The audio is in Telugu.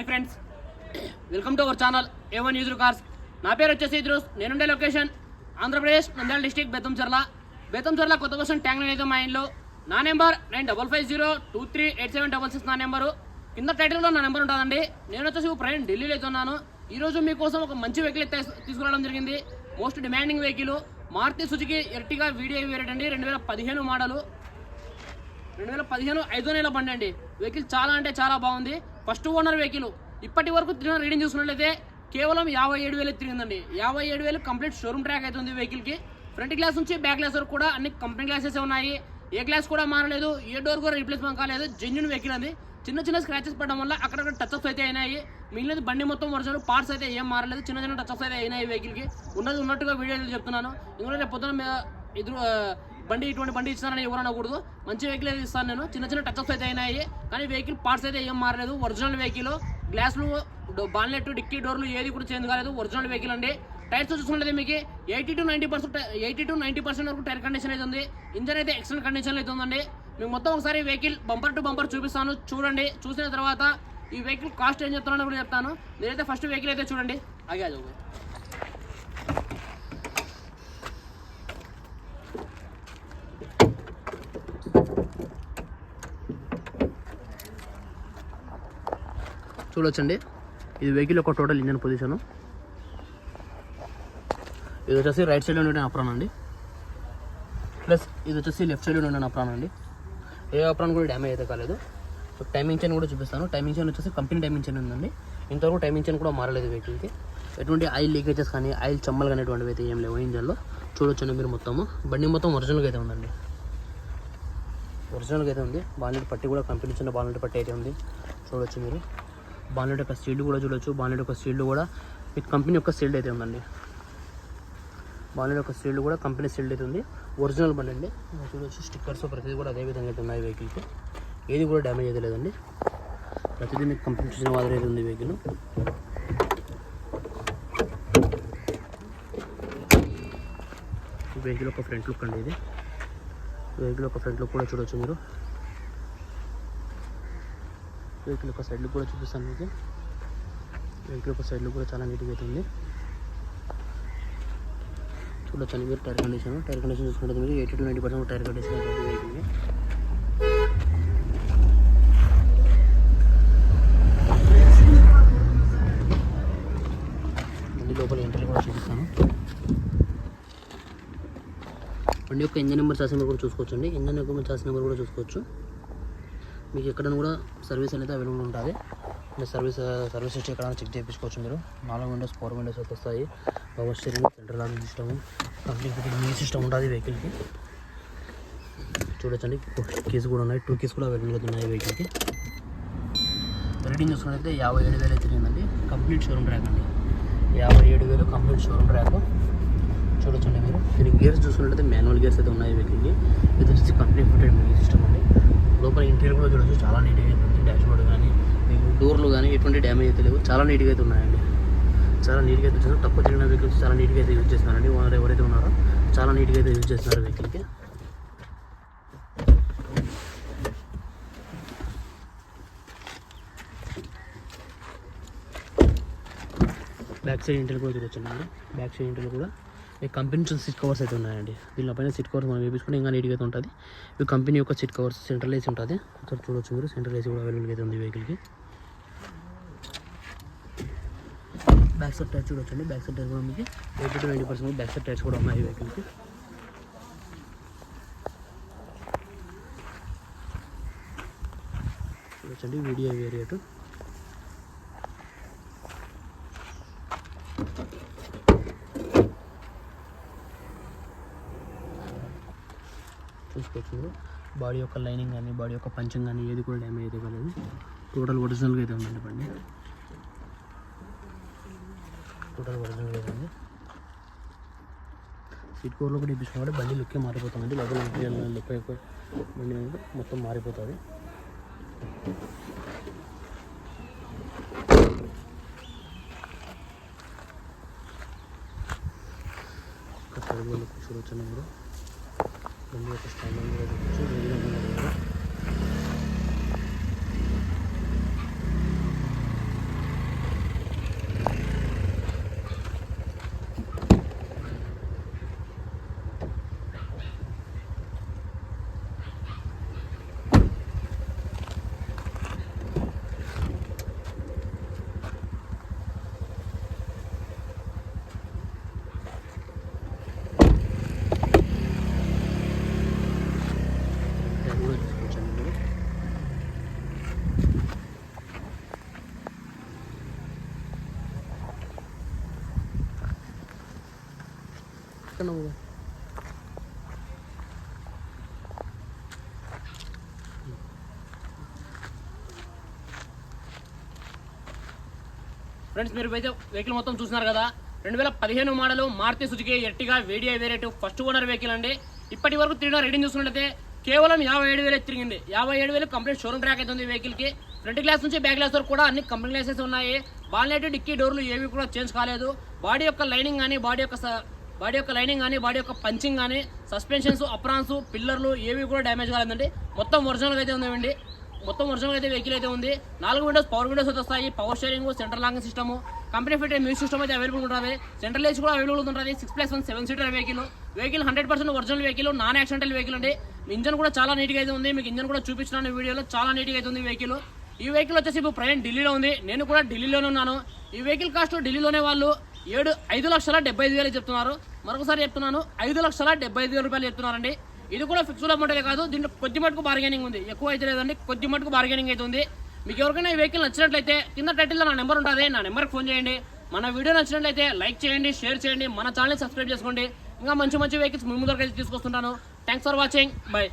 Hi friends welcome to our channel A one user cars నా పేరు వచ్చేసి ఇద్రూస్. నేనుండే లొకేషన్ ఆంధ్రప్రదేశ్ నంద్యాల డిస్టిక్ బెత్తంచర్ల బెత్తంచర్ల కొత్త బస్సు ట్యాంక్ అయితే మా ఇంట్లో. నా number nine double five zero two three eight seven double six నా నెంబరు కింద టైటిల్లో నా నెంబర్ ఉంటుందండి. నేను వచ్చేసి ప్రయాణం ఢిల్లీలో అయితే ఉన్నాను. ఈరోజు మీకోసం ఒక మంచి వెహికల్ అయితే తీసుకురావడం జరిగింది. Most demanding vehicle Maruti Suzuki Ertiga VDI variant అండి రెండు వేల పదిహేను మోడలు రెండు వేల పదిహేను ఐదో నెల బండి అండి. వెహికల్ చాలా అంటే చాలా బాగుంది. First owner vehicle. ఇప్పటి వరకు తిరిగిన రీడింగ్ చూసినట్లయితే కేవలం యాభై ఏడు వేలు తిరిగిందండి. యాభై ఏడు వేలు కంప్లీట్ షోరూమ్ ట్రాక్ అవుతుంది వెహికల్కి. ఫ్రంట్ గ్లాస్ నుంచి బ్యాక్ గ్లాస్ వరకు కూడా అన్ని కంపెనీ గ్లాసెస్ ఉన్నాయి. ఏ గ్లాస్ కూడా మారలేదు ఏ డోర్ కూడా రీప్లేస్మెంట్ కాలేదు. జెన్యున్ వెహికల్ అండి. చిన్న చిన్న స్క్రాచెస్ పడడం వల్ల అక్కడక్కడ టచ్అప్స్ అయితే అయినాయి. మిగిలినది బండి మొత్తం వరుసలు పార్ట్స్ అయితే ఏం మారలేదు. చిన్న చిన్న టచ్అప్స్ అయితే అయినాయి వెహికల్కి ఉన్నది ఉన్నట్టుగా వీడియోలు చెప్తున్నాను. ఇందులో రేపు పొద్దున ఎదురు బండి ఇటువంటి బండి ఇస్తానని ఎవరు అనకూడదు. మంచి వెహికల్ అయితే ఇస్తాను నేను. చిన్న చిన్న టచ్అప్స్ అయితే అయినాయి. కానీ వెహికల్ పార్ట్స్ అయితే ఏం మారలేదు. ఒరిజినల్ వెహికల్ గ్లాసులు బాన్లెట్ డిక్కీ డోర్లు ఏది కూడా చేంజ్ కాలేదు. ఒరిజినల్ వెహికల్ అండి. టైర్స్ చూసుకుంటే మీకు eighty to ninety percent eighty to ninety percent వరకు టైర్ కండిషన్ అయితే ఉంది. ఇంజన్ అయితే ఎక్సలెంట్ కండిషన్ అయితే ఉందండి. మీకు మొత్తం ఒకసారి వెహికల్ బంపర్ టు బంపర్ చూపిస్తాను. చూడండి. చూసిన తర్వాత ఈ వెహికల్ కాస్ట్ ఏం చెప్తానో కూడా చెప్తాను. నేనైతే ఫస్ట్ వెహికల్ అయితే చూడండి. అగే అది చూడొచ్చండి. ఇది వెహికల్ యొక్క టోటల్ ఇంజన్ పొజిషను ఇది వచ్చేసి రైట్ సైడ్లో ఉండే అప్రాన్ అండి. ప్లస్ ఇది వచ్చేసి లెఫ్ట్ సైడ్లో ఉండే అప్రాన్ అండి. ఏ అప్రాన్ కూడా డ్యామేజ్ అయితే కాలేదు. సో టైమింగ్ చైన్ కూడా చూపిస్తాను. టైమింగ్ చైన్ వచ్చేసి కంపెనీ టైమింగ్ చైన్ ఉందండి. ఇంతవరకు టైమింగ్ చైన్ కూడా మారలేదు వెహికల్కి ఎటువంటి ఆయిల్ లీకేజెస్ కానీ ఆయిల్ చమ్మలు కానీ ఎటువంటివి అయితే ఏం లేవు. ఇంజన్లో చూడొచ్చండి మీరు మొత్తము. బండి మొత్తం ఒరిజినల్గా అయితే ఉందండి. ఒరిజినల్గా అయితే ఉంది. బాలెట్ పట్టి కూడా కంపెనీ చిన్న బాలెట్ పట్టి అయితే ఉంది. చూడొచ్చు మీరు. బాలెట్ యొక్క సీల్డ్ కూడా చూడొచ్చు. బాలెట్ యొక్క సీల్డ్ కూడా మీకు కంపెనీ యొక్క సీల్డ్ అయితే ఉందండి. బాలెట్ యొక్క సీల్డ్ కూడా కంపెనీ సీల్డ్ అయితే ఉంది. ఒరిజినల్ బండి అండి. చూడొచ్చు స్టిక్కర్స్ ప్రతిదీ కూడా అదే విధంగా అయితే ఉన్నాయి వెహికల్కి ఏది కూడా డ్యామేజ్ అయితే లేదండి. ప్రతిదీ మీకు కంపెనీ చూసిన మాదిరి అయితే ఉంది వెహికల్ వెహికల్ ఒక ఫ్రంట్ లుక్ అండి ఇది. వెహికల్ ఒక ఫ్రంట్ లుక్ కూడా చూడొచ్చు మీరు. వెహికల్ యొక్క సైడ్ కూడా చూపిస్తాను మీకు. వెహికల్ యొక్క సైడ్లు కూడా చాలా నీట్గా అవుతుంది ఉంది. చూడొచ్చండి మీరు టైర్ కండిషన్. టైర్ కండిషన్ చూసుకుంటే మీరు eighty to ninety percent tyre condition అవుతుంది లోపల ఎంట్రీ కూడా చూపిస్తాను. బండి యొక్క ఇంజన్ నెంబర్ చాసిన నెంబర్ కూడా చూసుకోవచ్చు అండి ఇంజన్ నెంబర్ చార్జ్ నెంబర్ కూడా చూసుకోవచ్చు. మీకు ఎక్కడైనా కూడా సర్వీస్ అనేది అవైలబుల్ ఉంటుంది. మీరు సర్వీస్ సర్వీస్ వచ్చి ఎక్కడ చెక్ చేయించుకోవచ్చు మీరు. నాలుగు విండోస్ ఫోర్ విండోస్ అయితే వస్తాయి. Power steering central locking system complete మీ సిస్టమ్ ఉంటుంది వెహికల్కి. చూడొచ్చండి. కీస్ కూడా ఉన్నాయి. టూ కీస్ కూడా అవైలబుల్ ఉన్నాయి వెహికల్కి. రేటింగ్ చూసుకున్నట్లయితే యాభై ఏడు వేలు అయితే తిరిగిందండి కంప్లీట్ షోరూమ్ ట్రాక్ అండి. యాభై ఏడు వేలు కంప్లీట్ షోరూమ్ ట్రాక్. చూడొచ్చండి మీరు. దీనికి గేర్స్ చూసుకున్నట్లయితే మాన్యువల్ గేర్స్ అయితే ఉన్నాయి వెహికల్కి. ఇది వచ్చేసి కంప్లీట్ ఫిటెడ్ మీ సిస్టమ్. లోపల ఇంటీరియర్ కూడా చూడొచ్చు. చాలా నీట్గా అయిపోయింది. డాష్బోర్డ్ డాష్ బోర్డ్ కానీ మీకు డోర్లు కానీ ఎటువంటి డ్యామేజ్ అయితే లేవు. చాలా నీట్గా అయితే ఉన్నాయండి. చాలా నీట్గా అయితే వచ్చారు తక్కువ తిరిగిన వెహికల్స్ చాలా నీట్గా అయితే యూజ్ చేస్తున్నారండి. ఓనర్ ఎవరైతే ఉన్నారో చాలా నీట్గా అయితే యూజ్ చేస్తున్నారు వెహికల్కి బ్యాక్ సైడ్ ఇంటర్లు కూడా చూడొచ్చు బ్యాక్ సైడ్ ఇంటర్ కూడా ఈ కంపెనీ నుంచి సీట్ కవర్స్ అయితే ఉన్నాయండి. దీనిలో పైన సీట్ కవర్స్ మనం వేపించుకుంటే ఇంకా నీట్గా అయితే ఉంటుంది. ఇవి కంపెనీ యొక్క సీట్ కవర్స్ సెంట్రల్ ఏసీ ఉంటుంది. ఒకసారి చూడొచ్చు మీరు. సెంట్రల్ ఏసీ కూడా అవైలబుల్గా అయితే ఉంది వెహికల్కి బ్యాక్ సైడ్ టైర్స్ చూడొచ్చండి. బ్యాక్ సైడ్ టైర్ కూడా మీకు eighty to ninety percent back side tyres కూడా ఉన్నాయి వెహికల్కి చూడొచ్చండి. VDI variant. చూసుకోవచ్చు మీరు బాడీ యొక్క లైనింగ్ కానీ బాడీ యొక్క పంచింగ్ కానీ ఏది కూడా డ్యామేజ్ అయితే కాలేదు. టోటల్ ఒరిజినల్గా అయితే ఉందండి బండి. టోటల్ ఒరిజినల్ అయితే ఉంది. సీట్ కవర్లో కూడా ఇప్పించుకుంటే బండి లుక్కే మారిపోతుందండి లోపల ఇంటీరియర్ లుక్ అయిపోయి బండి మొత్తం మారిపోతుంది. ఒకసారి చూడొచ్చు మీరు బండి యొక్క స్టాండింగ్ కూడా చూడొచ్చు ఏ విధంగా ఉన్నది కూడా. పక్కన ఫ్రెండ్స్ మీరు అయితే వెహికల్ మొత్తం చూస్తున్నారు కదా రెండు వేల పదిహేను model Maruti Suzuki Ertiga VDI variant first owner vehicle అండి. ఇప్పటి వరకు తిరిగిన రేటింగ్ చూసుకున్నట్లయితే కేవలం యాభై ఏడు వేలు తిరిగింది యాభై ఏడు వేలు కంప్లీట్ షోరూమ్ ట్రాక్ అవుతుంది వెహికల్కి ఫ్రంట్ గ్లాస్ నుంచి బ్యాక్ గ్లాస్ వరకు కూడా అన్ని కంపెనీ గ్లాసెస్ ఉన్నాయి. బాల్నెట్ డిక్కీ డోర్లు ఏవి కూడా చేంజ్ కాలేదు. బాడీ యొక్క లైనింగ్ కానీ బాడీ యొక్క బాడీ యొక్క లైనింగ్ కానీ బాడీ యొక్క పంచింగ్ కానీ సస్పెన్షన్స్ అప్రాన్స్ పిల్లర్లు ఏవి కూడా డ్యామేజ్ కాలేదండి. మొత్తం ఒరిజినల్ అయితే ఉందండి. మొత్తం ఒరిజినల్ అయితే వెహికల్ అయితే ఉంది. నాలుగు విండోస్ పవర్ విండోస్ అయితే వస్తాయి. Power steering central locking system company fit music system అయితే అవైలబుల్ ఉంటుంది. సెంట్రల్ ఏసీ కూడా అవైలబుల్ ఉంటుంది six plus one seven seater vehicle vehicle hundred percent original vehicle non accidental vehicle అండి ఇంజన్ కూడా చాలా నీట్గా అయితే ఉంది. మీకు ఇంజన్ కూడా చూపించిన వీడియోలో చాలా నీట్గా అయితే ఉంది వెహికల్ ఈ వెహికల్ వచ్చేసి ఇప్పుడు ప్రజెంట్ ఢిల్లీలో ఉంది. నేను కూడా ఢిల్లీలోనే ఉన్నాను. ఈ వెహికల్ కాస్ట్ ఢిల్లీలోనే వాళ్ళు ఏడు ఐదు లక్షల డెబ్బై ఐదు వేలు చెప్తున్నారు. మరొకసారి చెప్తున్నాను ఐదు లక్షల డెబ్బై ఐదు వేల రూపాయలు చెప్తున్నారండి. ఇది కూడా ఫిక్స్డ్ అమౌంట్ కాదు దీంట్లో కొద్ది మటుకు బార్గెనింగ్ ఉంది. ఎక్కువ అయితే లేదండి కొద్ది మటుకు బార్గెనింగ్ అయితే ఉంది. మీకు ఎవరికైనా ఈ వెహికల్ నచ్చినట్లయితే కింద టైటిల్లో నా నెంబర్ ఉంటుంది నా నెంబర్కి ఫోన్ చేయండి. మన వీడియో నచ్చినట్లయితే లైక్ చేయండి షేర్ చేయండి మన ఛానల్ సబ్స్క్రైబ్ చేసుకోండి. ఇంకా మంచి మంచి వెహికల్స్ ముందు ముందరకు తీసుకొస్తుంటాను. Thanks for watching bye